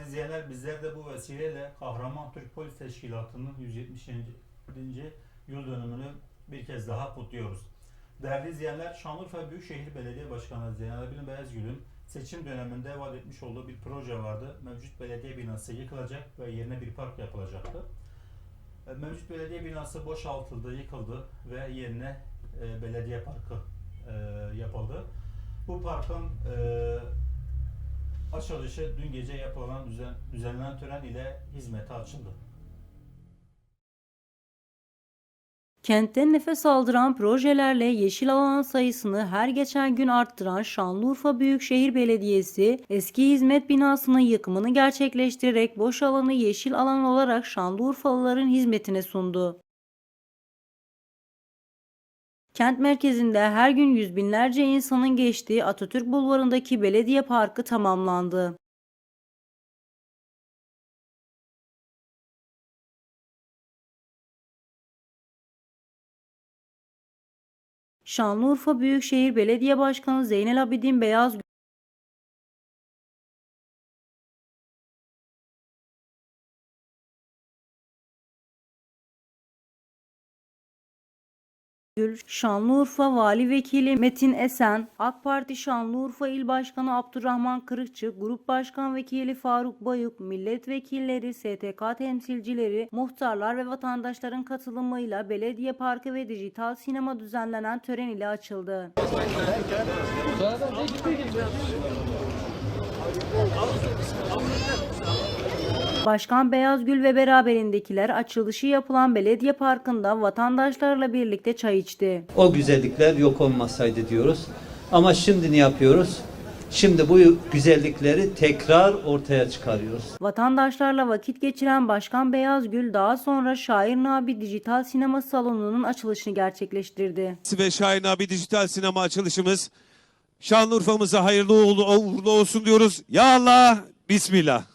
İzleyenler bizler de bu vesileyle Kahraman Türk Polis Teşkilatı'nın 170. yıl dönümünü bir kez daha kutluyoruz. Değerli izleyenler, Şanlıurfa Büyükşehir Belediye Başkanı Zeynep Bin Beyazgül'ün seçim döneminde vaat etmiş olduğu bir proje vardı. Mevcut belediye binası yıkılacak ve yerine bir park yapılacaktı. E, Mevcut belediye binası boşaltıldı, yıkıldı ve yerine e, belediye parkı e, yapıldı. Bu parkın açılışı dün gece yapılan düzen, düzenlenen tören ile hizmete açıldı. Kentte nefes aldıran projelerle yeşil alan sayısını her geçen gün arttıran Şanlıurfa Büyükşehir Belediyesi eski hizmet binasının yıkımını gerçekleştirerek boş alanı yeşil alan olarak Şanlıurfalıların hizmetine sundu. Kent merkezinde her gün yüz binlerce insanın geçtiği Atatürk Bulvarı'ndaki belediye parkı tamamlandı. Şanlıurfa Büyükşehir Belediye Başkanı Zeynel Abidin Beyaz Gül, Şanlıurfa Vali Vekili Metin Esen, AK Parti Şanlıurfa İl Başkanı Abdurrahman Kırıkçı, Grup Başkan Vekili Faruk Bayuk, milletvekilleri, STK temsilcileri, muhtarlar ve vatandaşların katılımıyla belediye parkı ve dijital sinema düzenlenen tören ile açıldı. Başkan Beyazgül ve beraberindekiler açılışı yapılan belediye parkında vatandaşlarla birlikte çay içti. O güzellikler yok olmasaydı diyoruz. Ama şimdi ne yapıyoruz? Şimdi bu güzellikleri tekrar ortaya çıkarıyoruz. Vatandaşlarla vakit geçiren Başkan Beyazgül daha sonra Şair Nabi Dijital Sinema Salonu'nun açılışını gerçekleştirdi. ve Şahin abi dijital sinema açılışımız. Şanlıurfa'mıza hayırlı uğurlu olsun diyoruz. Ya Allah, Bismillah.